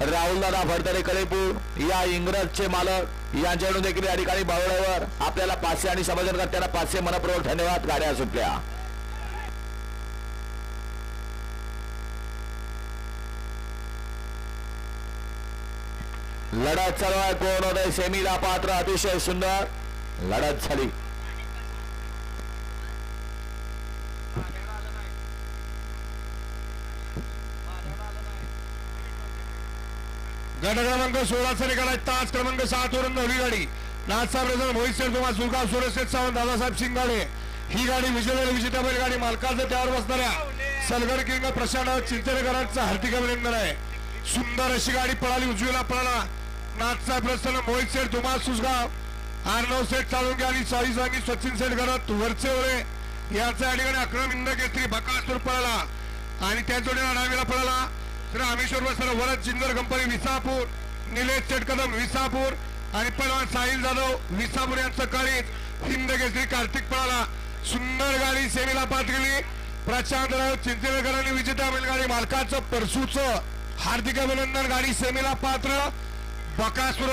राहुलदादा फडतरे कलेपूर या इंग्रजचे मालक यांच्याकडून देखील या ठिकाणी बावळ्यावर आपल्याला पाचशे आणि समजनकर्त्यांना पाचशे मनपूर्वक धन्यवाद. गाड्या सुटल्या. लढत चालू आहे कोण? होतय सेमीला पात्र अतिशय सुंदर लढत झाली. गट क्रमांक सोळाचा निकाल आहे. तास क्रमांक सात वरून नववी गाडी. नाथसाहेब रेजन मोहित शेठ तुम्हा सुलगाव सुरेश सावंत दादासाहेब सिंगाडे ही गाडी विजय विजेता बैल गाडी मालकाचं त्यावर बसणाऱ्या सलगड किंग प्रशांत चिंचनेकरांचं हार्दिक अभिनंदन आहे. सुंदर अशी गाडी पळाली उजवीला पळाला. नाथसाहेब प्रसन्न मोहित शेठ तुम्हा सुसगाव आर्नव सेठ चालून आणि साई सांगी सचिन सेठ घरात वरचे ओळे याचा या ठिकाणी अक्रम इंद केसरी बकासूर पळाला. आणि त्या जोडीला डावीला पळाला. श्री रामेश्वर वसर वरद जिंदर कंपनी विसापूर निलेश चटकदम विसापूर आणि पहिलवान साहिल जाधव विसापूर यांचं कळीत हिंद केसरी कार्तिक पळाला. सुंदर गाडी सेवेला पात गेली. प्रशांत राव चिंचनेकरांनी विजेता बैलगाडी मालकाचं परसूचं हार्दिक अभिनंदन. गाडी सेमीला पात्र बकासूर